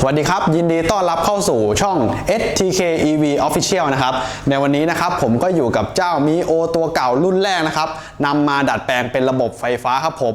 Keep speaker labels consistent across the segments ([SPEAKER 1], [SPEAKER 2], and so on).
[SPEAKER 1] สวัสดีครับ ยินดีต้อนรับเข้าสู่ช่อง STK EV Official นะครับ ในวันนี้นะครับผมก็อยู่กับเจ้ามีโอตัวเก่ารุ่นแรกนะครับนำมาดัดแปลงเป็นระบบไฟฟ้าครับผม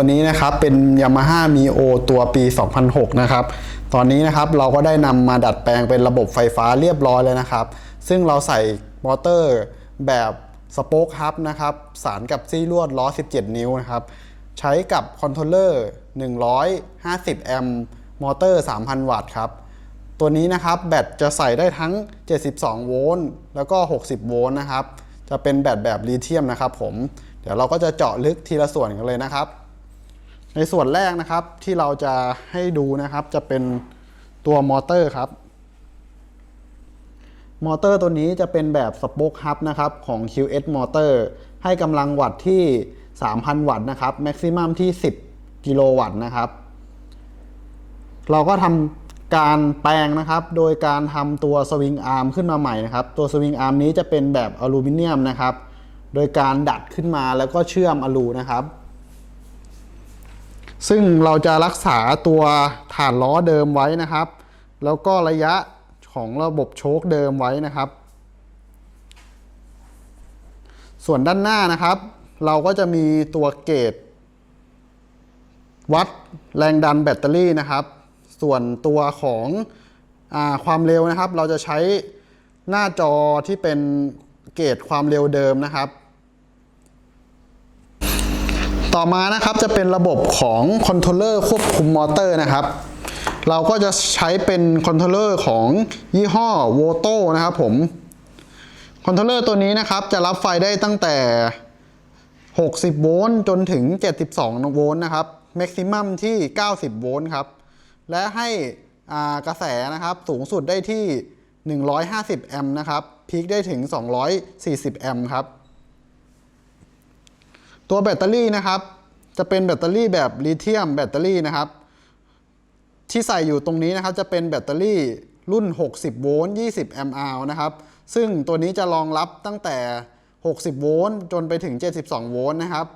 [SPEAKER 1] ตัวนี้นะครับเป็น Yamaha m i o ตัวปี 2006 นะครับ ตอนนี้นะครับเราก็ได้นำมาดัดแปลงเป็นระบบไฟฟ้าเรียบร้อยเลยนะครับ ซึ่งเราใส่มอเตอร์แบบสโป๊กฮับนะครับ สารกับซี่ลวดล้อ 17 นิ้วนะครับ ใช้กับคอนโทรลเลอร์ 150 แอมป์มอเตอร์ 3,000 วัตต์ครับ ตัวนี้นะครับแบตจะใส่ได้ทั้ง 72 โวลต์แล้วก็ 60 โวลต์นะครับ จะเป็นแบตแบบลิเธียมนะครับผม เดี๋ยวเราก็จะเจาะลึกทีละส่วนกันเลยนะครับ ในส่วนแรกนะครับที่เราจะให้ดูนะครับจะเป็นตัวมอเตอร์ครับ มอเตอร์ตัวนี้จะเป็นแบบสป็อกฮับนะครับของ QS Motor ให้กำลังวัตต์ที่ 3,000 วัตต์นะครับแม็กซิมัมที่ 10 กิโลวัตต์นะครับ เราก็ทำการแปลงนะครับ โดยการทำตัวสวิงอาร์มขึ้นมาใหม่นะครับ ตัวสวิงอาร์มนี้จะเป็นแบบอลูมิเนียมนะครับ โดยการดัดขึ้นมาแล้วก็เชื่อมอลูนะครับ ซึ่งเราจะรักษาตัวฐานล้อเดิมไว้นะครับ แล้วก็ระยะของระบบโชคเดิมไว้นะครับ ส่วนด้านหน้านะครับ เราก็จะมีตัวเกจวัดแรงดันแบตเตอรี่นะครับ ส่วนตัวของอความเร็วนะครับ เราจะใช้หน้าจอที่เป็นเกจความเร็วเดิมนะครับ ต่อมานะครับจะเป็นระบบของคอนโทรลเลอร์ควบคุมมอเตอร์นะครับ เราก็จะใช้เป็นคอนโทรลเลอร์ของยี่ห้อโวโตนะครับผมคอนโทรลเลอร์ตัวนี้นะครับจะรับไฟได้ตั้งแต่ 60 โวลต์จนถึง 72 โวลต์นะครับแม็กซิมัมที่ 90 โวลต์ครับ และให้กระแสนะครับสูงสุดได้ที่ 150 แอมป์นะครับพีคได้ถึง 240 แอมป์ครับ ตัวแบตเตอรี่นะครับ จะเป็นแบตเตอรี่แบบลิเธียมแบตเตอรี่นะครับ ที่ใส่อยู่ตรงนี้นะครับ จะเป็นแบตเตอรี่รุ่น 60 โวลต์ 20 แอมป์อนะครับ ซึ่งตัวนี้จะรองรับตั้งแต่ 60 โวลต์จนไปถึง 72 โวลต์นะครับ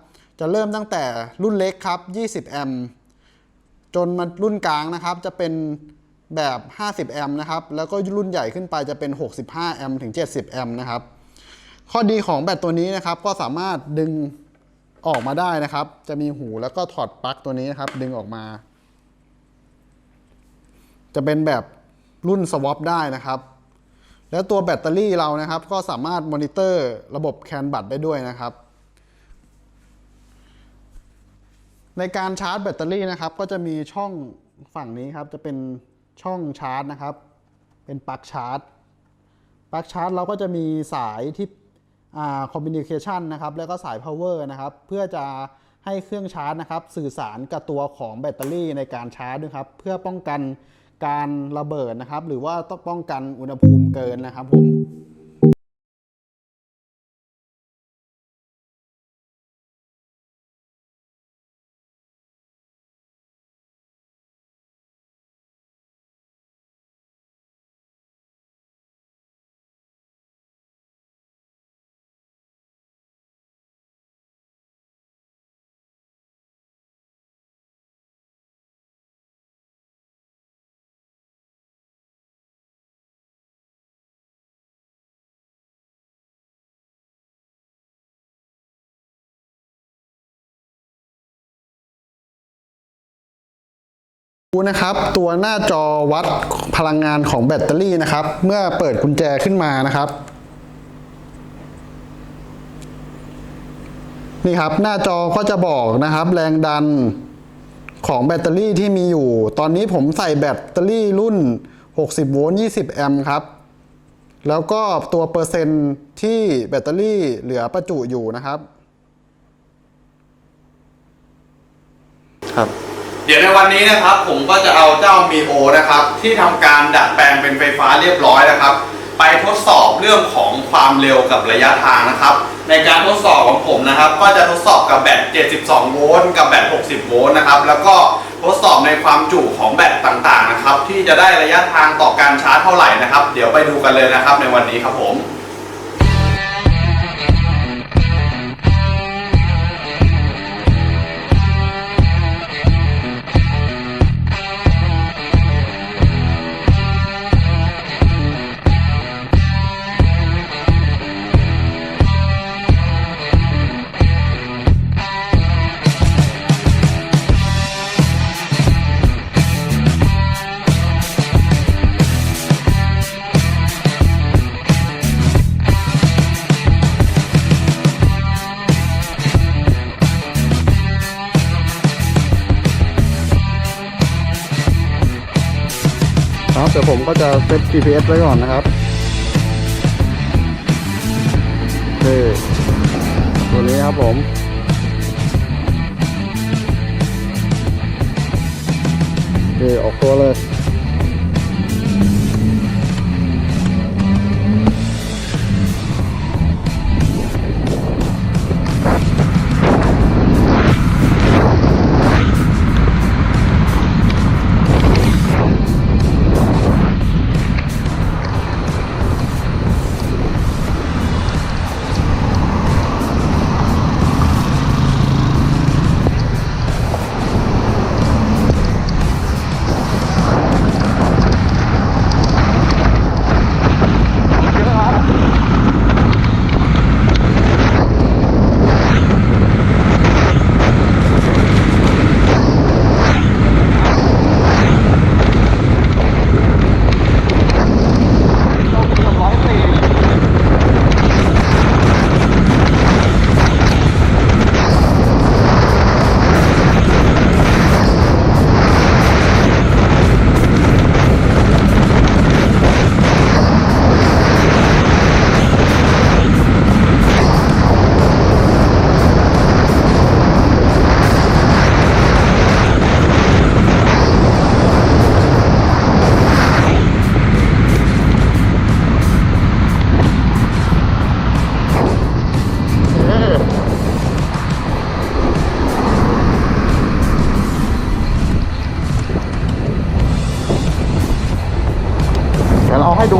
[SPEAKER 1] จะเริ่มตั้งแต่รุ่นเล็กครับ 20 แอมป์ จนมารุ่นกลางนะครับ จะเป็นแบบ 50 แอมป์นะครับ แล้วก็รุ่นใหญ่ขึ้นไปจะเป็น 65 แอมป์ถึง 70 แอมป์นะครับ ข้อดีของแบตตัวนี้นะครับ ก็สามารถดึง ออกมาได้นะครับ จะมีหูแล้วก็ถอดปลั๊กตัวนี้นะครับ ดึงออกมา จะเป็นแบบรุ่นสวอปได้นะครับ แล้วตัวแบตเตอรี่เรานะครับ ก็สามารถมอนิเตอร์ระบบแคนบัตได้ด้วยนะครับ ในการชาร์จแบตเตอรี่นะครับ ก็จะมีช่องฝั่งนี้ครับ จะเป็นช่องชาร์จนะครับ เป็นปลั๊กชาร์จปลั๊กชาร์จเราก็จะมีสายที่ คอมมิวนิเคชันนะครับแล้วก็สาย power นะครับเพื่อจะให้เครื่องชาร์จนะครับสื่อสารกับตัวของแบตเตอรี่ในการชาร์จด้วยครับเพื่อป้องกันการระเบิดนะครับ หรือว่าต้องป้องกันอุณหภูมิเกินนะครับผม ดูนะครับตัวหน้าจอวัดพลังงานของแบตเตอรี่นะครับ เมื่อเปิดกุญแจขึ้นมานะครับ นี่ครับหน้าจอก็จะบอกนะครับ แรงดันของแบตเตอรี่ที่มีอยู่ ตอนนี้ผมใส่แบตเตอรี่รุ่น 60 โวลต์ 20 แอมป์ครับ แล้วก็ตัวเปอร์เซ็นต์ที่แบตเตอรี่เหลือประจุอยู่นะครับ ครับ
[SPEAKER 2] เดี๋ยวในวันนี้นะครับผมก็จะเอาเจ้ามีโอนะครับที่ทำการดัดแปลงเป็นไฟฟ้าเรียบร้อยนะครับ ไปทดสอบเรื่องของความเร็วกับระยะทางนะครับ ในการทดสอบของผมนะครับ ก็จะทดสอบกับแบต 72 โวลต์กับแบต 60 โวลต์นะครับแล้วก็ทดสอบในความจุของแบตต่างๆนะครับ ที่จะได้ระยะทางต่อการชาร์จเท่าไหร่นะครับ เดี๋ยวไปดูกันเลยนะครับในวันนี้ครับผม
[SPEAKER 1] แต่ผมก็จะเซต GPS ไว้ก่อนนะครับเออตัวนี้ครับผม โอเค ออกตัวเลย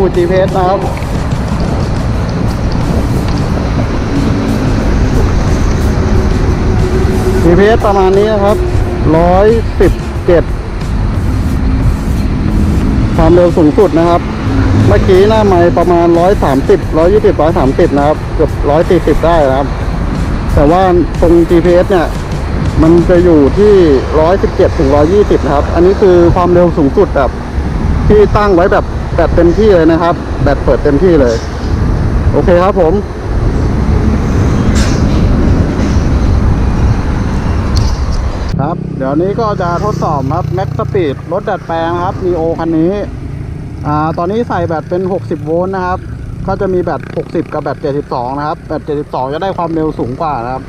[SPEAKER 1] ดี๋ยวเราให้ดู GPS นะครับ GPS ประมาณนี้นะครับร้อยสิบเจ็ดความเร็วสูงสุดนะครับ เมื่อกี้หน้าไม้ประมาณร้อยสามสิบร้อยยี่สิบร้อยสามสิบนะครับ เกือบร้อยสี่สิบได้นะครับ แต่ว่าตรง GPS เนี่ยมันจะอยู่ที่ร้อยสิบเจ็ดถึงร้อยี่สิบครับ อันนี้คือความเร็วสูงสุดแบบที่ตั้งไว้แบบ แบบเต็มที่เลยนะครับ แบบเปิดเต็มที่เลย โอเคครับผมครับเดี๋ยวนี้ก็จะทดสอบครับ Max Speed รถดัดแปลงครับ Neo คันนี้อ่าตอนนี้ใส่แบตเป็น 60 โวลต์นะครับ ก็จะมีแบต 60 กับแบต 72 นะครับ แบต 72 จะได้ความเร็วสูงกว่านะครับ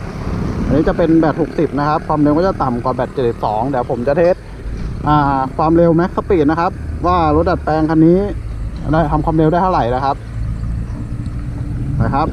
[SPEAKER 1] อันนี้จะเป็นแบต 60 นะครับ ความเร็วก็จะต่ำกว่าแบต 72 เดี๋ยวผมจะเทส ความเร็วแม็กสปีดนะครับ ว่ารถดัดแปลงคันนี้ได้ทำความเร็วได้เท่าไหร่นะครับนะครับ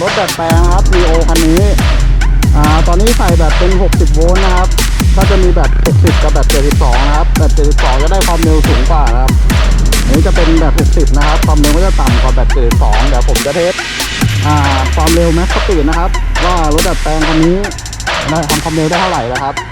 [SPEAKER 1] รถดัดแปลงครับ Neo คันนี้ อ่า ตอนนี้ใส่แบบเป็น 60 โวลต์นะครับ ก็จะมีแบบ 60 กับแบบ 72 นะครับ แบบ 72 จะได้ความเร็วสูงกว่านะครับ อันนี้จะเป็นแบบ 60 นะครับ ความเร็วก็จะต่ำกว่าแบบ 72 เดี๋ยวผมจะเทส อ่า ความเร็วแม็กซ์สปีดนะครับ ว่ารถดัดแปลงคันนี้ได้ทำความเร็วได้เท่าไหร่นะครับนะครับ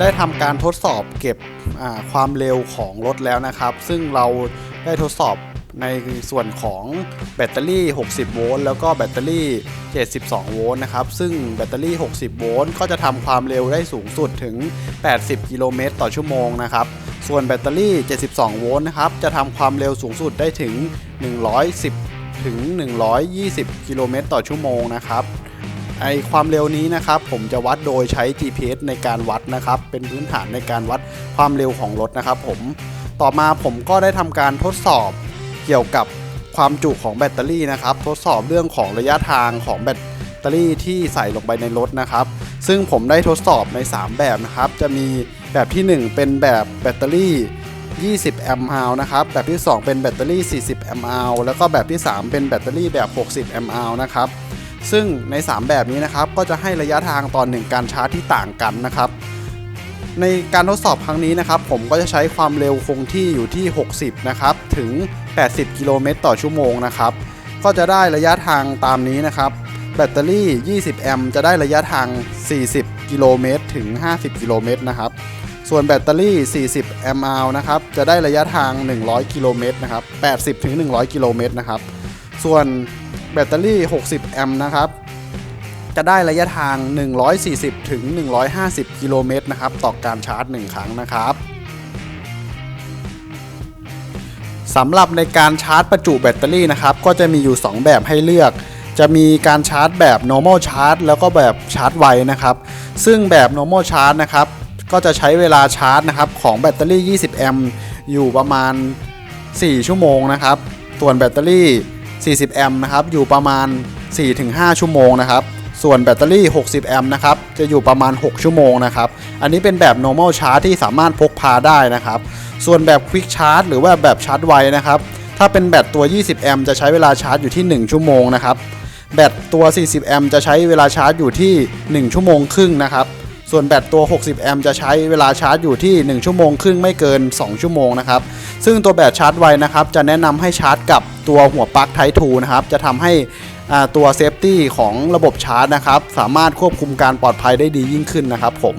[SPEAKER 1] ได้ทำการทดสอบเก็บความเร็วของรถแล้วนะครับ ซึ่งเราได้ทดสอบในส่วนของแบตเตอรี่ 60 โวลต์แล้วก็แบตเตอรี่ 72 โวลต์นะครับ ซึ่งแบตเตอรี่ 60 โวลต์ก็จะทำความเร็วได้สูงสุดถึง 80 กิโลเมตรต่อชั่วโมงนะครับ ส่วนแบตเตอรี่ 72 โวลต์นะครับ จะทำความเร็วสูงสุดได้ถึง 110 ถึง 120 กิโลเมตรต่อชั่วโมงนะครับ ไอความเร็วนี้นะครับผมจะวัดโดยใช้ GPS ในการวัดนะครับ เป็นพื้นฐานในการวัดความเร็วของรถนะครับผมต่อมาผมก็ได้ทำการทดสอบเกี่ยวกับความจุของแบตเตอรี่นะครับ ทดสอบเรื่องของระยะทางของแบตเตอรี่ที่ใส่ลงไปในรถนะครับ ซึ่งผมได้ทดสอบใน 3 แบบนะครับ จะมีแบบที่ 1 เป็นแบบแบตเตอรี่ 20 แอมป์อาวนะครับ แบบที่ 2 เป็นแบตเตอรี่ 40 แอมป์อาวแล้วก็แบบที่ 3 เป็นแบตเตอรี่แบบ 60 แอมป์อาวนะครับ ซึ่งใน 3 แบบนี้นะครับก็จะให้ระยะทางตอนหนึ่งการชาร์จที่ต่างกันนะครับ ในการทดสอบครั้งนี้นะครับ ผมก็จะใช้ความเร็วคงที่อยู่ที่ 60 นะครับ ถึง 80 กิโลเมตรต่อชั่วโมงนะครับ ก็จะได้ระยะทางตามนี้นะครับ แบตเตอรี่ 20 แอมป์จะได้ระยะทาง 40 กิโลเมตร ถึง 50 กิโลเมตรนะครับ ส่วนแบตเตอรี่ 40 แอมป์อาวนะครับ จะได้ระยะทาง 100 กิโลเมตรนะครับ 80 ถึง 100 กิโลเมตรนะครับ ส่วน แบตเตอรี่ 60 แอมป์นะครับ จะได้ระยะทาง 140 ถึง 150 กิโลเมตรนะครับ ต่อการชาร์จ 1 ครั้งนะครับสำหรับในการชาร์จประจุแบตเตอรี่นะครับ ก็จะมีอยู่ 2 แบบให้เลือก จะมีการชาร์จแบบ normal charge แล้วก็แบบชาร์จไวนะครับ ซึ่งแบบ normal charge นะครับ ก็จะใช้เวลาชาร์จนะครับของแบตเตอรี่ 20 แอมป์อยู่ประมาณ 4 ชั่วโมงนะครับ ส่วนแบตเตอรี่ 40 แอมป์นะครับ อยู่ประมาณ 4-5 ชั่วโมงนะครับ ส่วนแบตเตอรี่ 60 แอมป์นะครับ จะอยู่ประมาณ 6 ชั่วโมงนะครับ อันนี้เป็นแบบ normal charge ที่สามารถพกพาได้นะครับ ส่วนแบบ quick charge หรือว่าแบบชาร์จไวนะครับ ถ้าเป็นแบตตัว 20 แอมป์จะใช้เวลาชาร์จอยู่ที่ 1 ชั่วโมงนะครับ แบตตัว 40 แอมป์จะใช้เวลาชาร์จอยู่ที่ 1 ชั่วโมงครึ่งนะครับ ส่วนแบตตัว 60 แอมป์จะใช้เวลาชาร์จอยู่ที่ 1 ชั่วโมงครึ่งไม่เกิน 2 ชั่วโมงนะครับ ซึ่งตัวแบบชาร์จไวนะครับ จะแนะนำให้ชาร์จกับตัวหัวปลั๊ก Type 2นะครับ จะทำให้ตัวเซฟตี้ของระบบชาร์จนะครับ สามารถควบคุมการปลอดภัยได้ดียิ่งขึ้นนะครับผม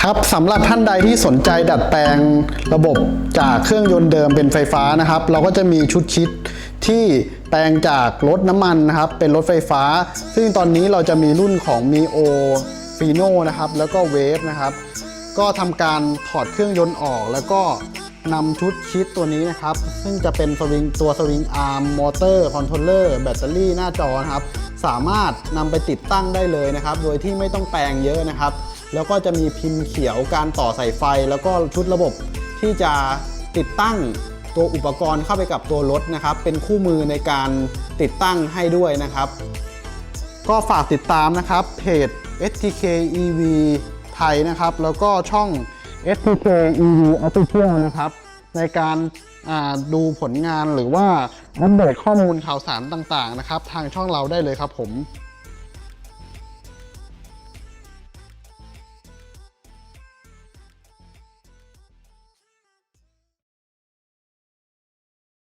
[SPEAKER 1] ครับสำหรับท่านใดที่สนใจดัดแปลงระบบจากเครื่องยนต์เดิมเป็นไฟฟ้านะครับ เราก็จะมีชุดคิด ที่แปลงจากรถน้ำมันนะครับ เป็นรถไฟฟ้า ซึ่งตอนนี้เราจะมีรุ่นของ m i o f i n o นะครับ แล้วก็ Wave นะครับ ก็ทำการถอดเครื่องยนต์ออก แล้วก็นำชุดคิดตัวนี้นะครับ ซึ่งจะเป็นสวิงตัวสวิงอาร์มมอเตอร์คอนโทรลเลอร์แบตเตอรี่หน้าจอนะครับ สามารถนำไปติดตั้งได้เลยนะครับ โดยที่ไม่ต้องแปลงเยอะนะครับ แล้วก็จะมีพิมพ์เขียวการต่อสายไฟ แล้วก็ชุดระบบที่จะติดตั้ง ตัวอุปกรณ์เข้าไปกับตัวรถนะครับ เป็นคู่มือในการติดตั้งให้ด้วยนะครับ ก็ฝากติดตามนะครับเพจ STK EV ไทยนะครับ แล้วก็ช่อง STK EV Official นะครับ ในการดูผลงานหรือว่าอัปเดตข้อมูลข่าวสารต่างๆนะครับ ทางช่องเราได้เลยครับผม